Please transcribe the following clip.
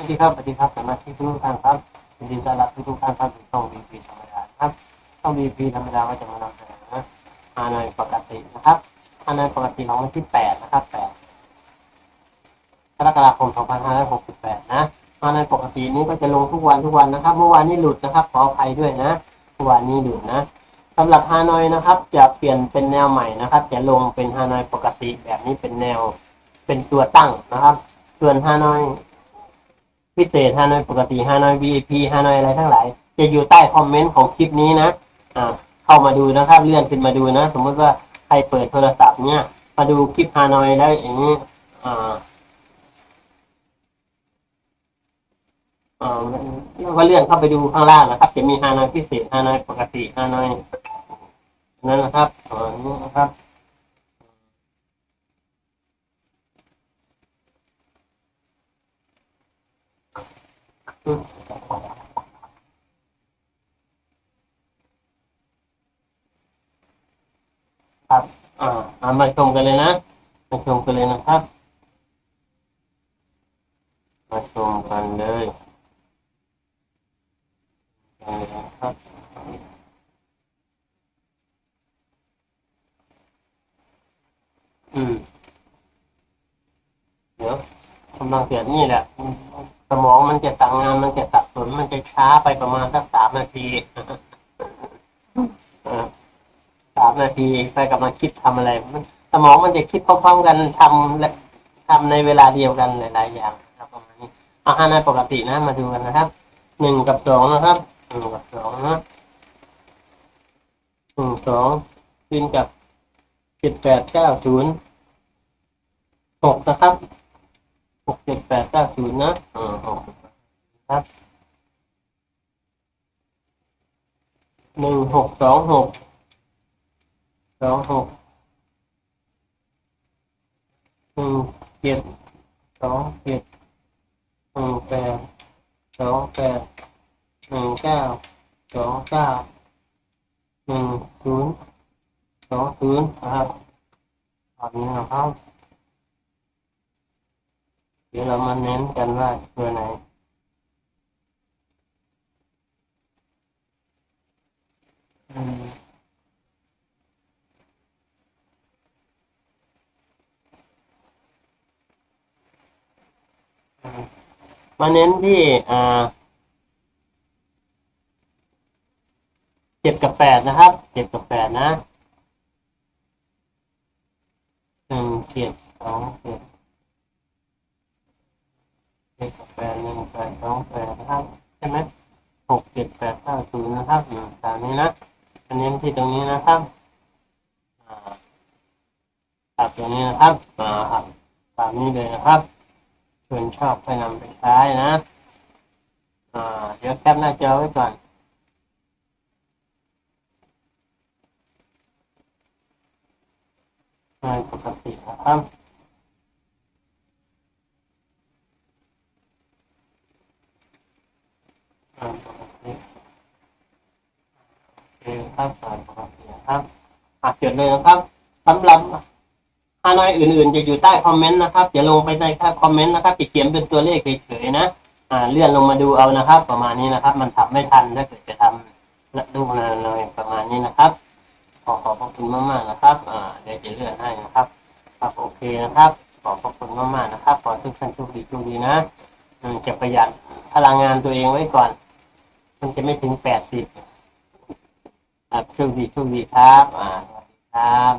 สวัสดีครับสวัสดีครับสมาชิกทุกท่านครับยินดีต้อนรับทุกท่านเข้าสู่ช่องบีพีธรรมดาครับช่องบีพีธรรมดาก็จะมานำเสนอฮานอยปกตินะครับฮานอยปกติของวันที่แปดนะครับแปดกรกฎาคม2568นะฮานอยปกตินี้ก็จะลงทุกวันทุกวันนะครับ เมื่อวานนี้หลุดนะครับขออภัยด้วยนะเมื่อวานนี้หลุดนะสำหรับฮานอยนะครับ จะเปลี่ยนเป็นแนวใหม่นะครับ จะลงเป็นฮานอยปกติแบบนี้เป็นแนวเป็นตัวตั้งนะครับ ส่วนฮานอย พิเศษฮานอยปกติฮานอย VIP ฮานอยอะไรทั้งหลาย จะอยู่ใต้คอมเมนต์ของคลิปนี้นะอ่าเข้ามาดูนะครับเลื่อนขึ้นมาดูนะ สมมติว่าใครเปิดโทรศัพท์เนี่ยมาดูคลิปฮานอยแล้วอย่างนี้อ่าอ่าก็เลื่อนเข้าไปดูข้างล่างนะครับ จะมีฮานอยพิเศษฮานอยปกติฮานอยนั่นนะครับอ่านี่นะครับ ครับ อ่าเอามาชมกันเลยนะมาชมกันเลยนะครับมาชมกันเลยนะครับอืมเดี๋ยวกำลังเสียนี่แหละ สมองมันจะสั่งงานมันจะสับสนมันจะช้าไปประมาณสักสามนาที นาทีไปกำลังคิดทำอะไร มันสมองมันจะคิดพร้อมๆกันทำและทำในเวลาเดียวกันหลายๆอย่างครับประมาณนี้อาหารในปกตินะมาดูกันนะครับหนึ่งกับสองนะครับหนึ่งกับสองนะหนึ่งสองกินกับเจ็ดแปดเก้าศูนย์หกนะครับหกเจ็ดแปดเก้าศูนย์นะอืมหกครับหนึ่งหกสองหก สองหกหนึ่งเจ็ดสองเจ็ดหนึ่งแปดสองแปดหนึ่งเก้าสองเก้าหนึ่งศูนย์สองศูนย์นะครับตอนนี้นะครับเดี๋ยวเรามาเน้นกันว่าตัวไหนอืม มาเน้นที่อ่าเจ็ดกับแปดนะครับเจ็ดกับแปดนะหนึ่งเจ็ดสองเจ็ดเจ็ดกับแปดหนึ่งแปดสองแปดนะครับใช่ไหมหกเจ็ดแปดเก้าศูนย์นะครับอืมตามนี้นะมาเน้นที่ตรงนี้นะครับอ่าตัดตรงนี้นะครับอ่าครับตามนี้เลยนะครับ ส่วนชอบไปนำไปใช้นะเดี๋ยวแคปหน้าจอไว้ก่อนงานปกตินะครับงานปกติโอเคครับงานปกติครับอะจดเลยนะครับสำหรับ ฮานอยอื่นๆ จะอยู่ใต้คอมเมนต์นะครับอย่าลงไปในค่าคอมเมนต์นะครับจะเขียนเป็นตัวเลขเฉยๆนะอ่าเลื่อนลงมาดูเอานะครับ ประมาณนี้นะครับ มันทำไม่ทันถ้าเกิดจะทำและดูนานเลยประมาณนี้นะครับขอขอบพระคุณมากๆนะครับอ่าเดี๋ยวจะเลื่อนให้นะครับครับโอเคนะครับ ขอบพระคุณมากๆนะครับขอทุกท่านโชคดีโชคดีนะอืมจะประหยัดพลังงานตัวเองไว้ก่อน มันจะไม่ถึงแปดสิบครับโชคดีโชคดีครับ อ่าสวัสดีครับ